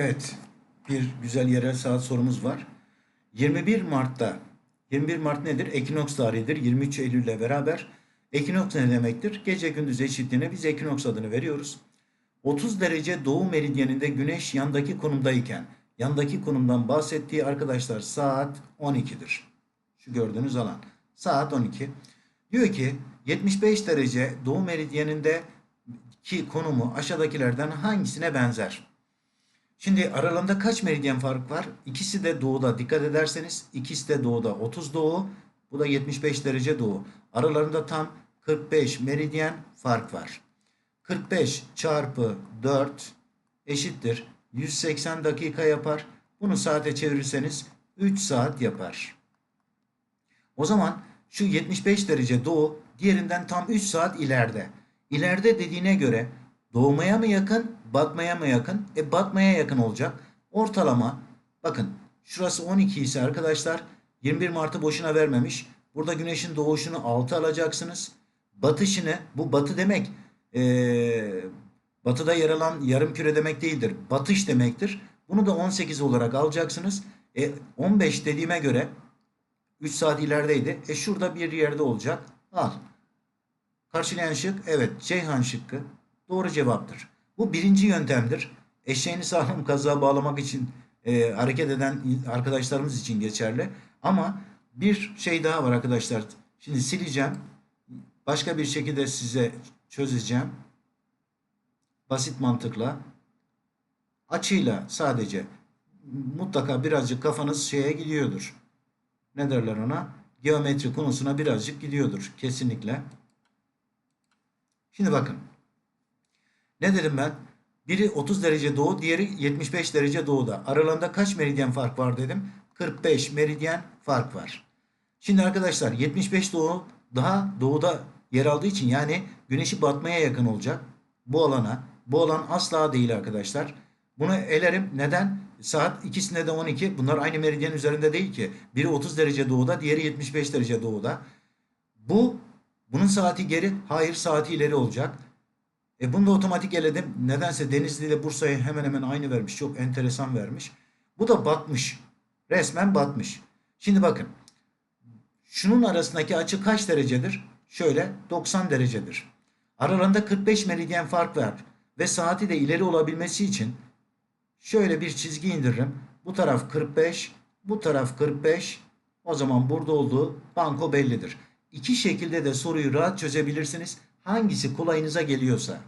Evet, bir güzel yerel saat sorumuz var. 21 Mart'ta, 21 Mart nedir? Ekinoks tarihidir. 23 Eylül ile beraber. Ekinoks ne demektir? Gece gündüz eşitliğine biz ekinoks adını veriyoruz. 30 derece doğu meridyeninde güneş yandaki konumdayken, yandaki konumdan bahsettiği arkadaşlar saat 12'dir. Şu gördüğünüz alan. Saat 12. Diyor ki 75 derece doğu meridyeninde ki konumu aşağıdakilerden hangisine benzer? Şimdi aralarında kaç meridyen fark var? İkisi de doğuda. Dikkat ederseniz ikisi de doğuda. 30 doğu, bu da 75 derece doğu. Aralarında tam 45 meridyen fark var. 45 çarpı 4 eşittir 180 dakika yapar. Bunu saate çevirirseniz 3 saat yapar. O zaman şu 75 derece doğu diğerinden tam 3 saat ileride. İleride dediğine göre doğmaya mı yakın, batmaya mı yakın? E batmaya yakın olacak. Ortalama bakın şurası 12 ise arkadaşlar 21 Mart'ı boşuna vermemiş. Burada güneşin doğuşunu 6 alacaksınız. Batışını bu batı demek ee, batıda yer alan yarım küre demek değildir. Batış demektir. Bunu da 18 olarak alacaksınız. E, 15 dediğime göre 3 saat ilerideydi. E şurada bir yerde olacak. Al. Karşılayan şık evet Ceyhan şıkkı doğru cevaptır. Bu birinci yöntemdir. Eşeğini sağlam kazığa bağlamak için e, hareket eden arkadaşlarımız için geçerli. Ama bir şey daha var arkadaşlar. Şimdi sileceğim. Başka bir şekilde size çözeceğim. Basit mantıkla. Açıyla sadece mutlaka birazcık kafanız şeye gidiyordur. Ne derler ona? Geometri konusuna birazcık gidiyordur. Kesinlikle. Şimdi bakın. Ne dedim ben? Biri 30 derece doğu, diğeri 75 derece doğuda. Aralarında kaç meridyen fark var dedim? 45 meridyen fark var. Şimdi arkadaşlar 75 doğu daha doğuda yer aldığı için yani güneşi batmaya yakın olacak bu alana. Bu alan asla değil arkadaşlar. Bunu elerim. Neden? Saat ikisinde de 12. Bunlar aynı meridyen üzerinde değil ki. Biri 30 derece doğuda, diğeri 75 derece doğuda. Bu bunun saati geri, hayır saati ileri olacak. E bunu da otomatik eledim. Nedense Denizli ile Bursa'ya hemen hemen aynı vermiş. Çok enteresan vermiş. Bu da batmış. Resmen batmış. Şimdi bakın. Şunun arasındaki açı kaç derecedir? Şöyle 90 derecedir. Aralarında 45 meridyen fark var. Ve saati de ileri olabilmesi için şöyle bir çizgi indiririm. Bu taraf 45, bu taraf 45. O zaman burada olduğu banko bellidir. İki şekilde de soruyu rahat çözebilirsiniz. Hangisi kolayınıza geliyorsa.